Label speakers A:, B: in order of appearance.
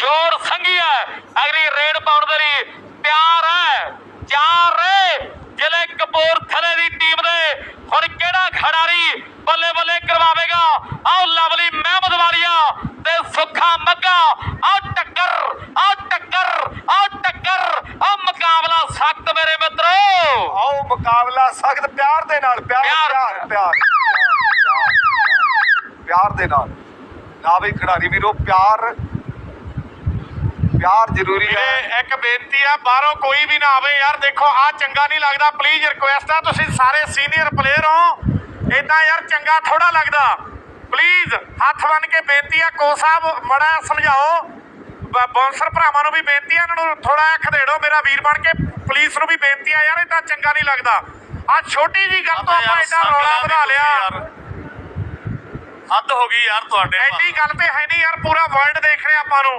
A: ਜੋਰ ਸੰਗੀ ਹੈ। ਅਗਲੀ ਰੇਡ ਪਾਉਣ ਦੇ ਲਈ ਤਿਆਰ ਹੈ। ਚਾਰ ਰੇ ਜ਼ਿਲ੍ਹੇ ਕਪੂਰਥਲੇ ਦੀ ਟੀਮ ਦੇ। ਹੁਣ ਕਿਹੜਾ ਖਿਡਾਰੀ ਬੱਲੇ ਬੱਲੇ ਕਰਵਾਵੇਗਾ? ਆਓ ਲਵਲੀ ਮਹਿਮਦ ਵਾਲੀਆ ਤੇ ਸੁੱਖਾ ਮੱਗਾ ਆਓ ਟੱਕਰ ਆਓ ਟੱਕਰ ਆਓ ਟੱਕਰ। ਆਓ ਮੁਕਾਬਲਾ ਸਖਤ ਮੇਰੇ ਮਿੱਤਰੋ।
B: ਆਓ ਮੁਕਾਬਲਾ ਸਖਤ ਪਿਆਰ ਦੇ ਨਾਲ ਪਿਆਰ
A: ਪਿਆਰ।
B: ਪਿਆਰ ਪਿਆਰ। ਪਿਆਰ ਦੇ ਨਾਲ। ਨਾ ਵੀ ਖਿਡਾਰੀ ਵੀਰੋ ਪਿਆਰ ਪਿਆਰ ਜ਼ਰੂਰੀ ਹੈ।
C: ਇੱਕ ਬੇਨਤੀ ਆ ਬਾਹਰੋਂ ਕੋਈ ਵੀ ਨਾ ਆਵੇ। ਯਾਰ ਦੇਖੋ ਆ ਚੰਗਾ ਨਹੀਂ ਲੱਗਦਾ। ਪਲੀਜ਼ ਰਿਕੁਐਸਟ ਆ ਤੁਸੀਂ ਸਾਰੇ ਸੀਨੀਅਰ ਪਲੇਅਰ ਹੋ। ਇਦਾਂ ਯਾਰ ਚੰਗਾ ਥੋੜਾ ਲੱਗਦਾ। ਪਲੀਜ਼ ਹੱਥ ਬੰਨ ਕੇ ਬੇਨਤੀ ਆ ਕੋ ਸਾਹਿਬ ਮੜਾ ਸਮਝਾਓ। ਬੌਂਸਰ ਭਰਾਵਾਂ ਨੂੰ ਵੀ ਬੇਨਤੀ ਆ ਇਹਨਾਂ ਨੂੰ ਥੋੜਾ ਖਦੇੜੋ ਮੇਰਾ ਵੀਰ ਬਣ ਕੇ ਪੁਲਿਸ ਨੂੰ ਵੀ ਬੇਨਤੀ ਆ ਯਾਰ ਇਦਾਂ ਚੰਗਾ ਨਹੀਂ ਲੱਗਦਾ। ਆ ਛੋਟੀ ਜੀ ਗੱਲ ਤੋਂ ਆਪਾਂ ਇਦਾਂ ਰੌਲਾ ਵਧਾ ਲਿਆ।
D: ਹੱਦ ਹੋ ਗਈ ਯਾਰ ਤੁਹਾਡੇ
C: ਐਡੀ ਗੱਲ ਤੇ ਹੈ ਨਹੀਂ ਯਾਰ ਪੂਰਾ ਵਰਲਡ ਦੇਖ ਰਿਹਾ ਆਪਾਂ ਨੂੰ।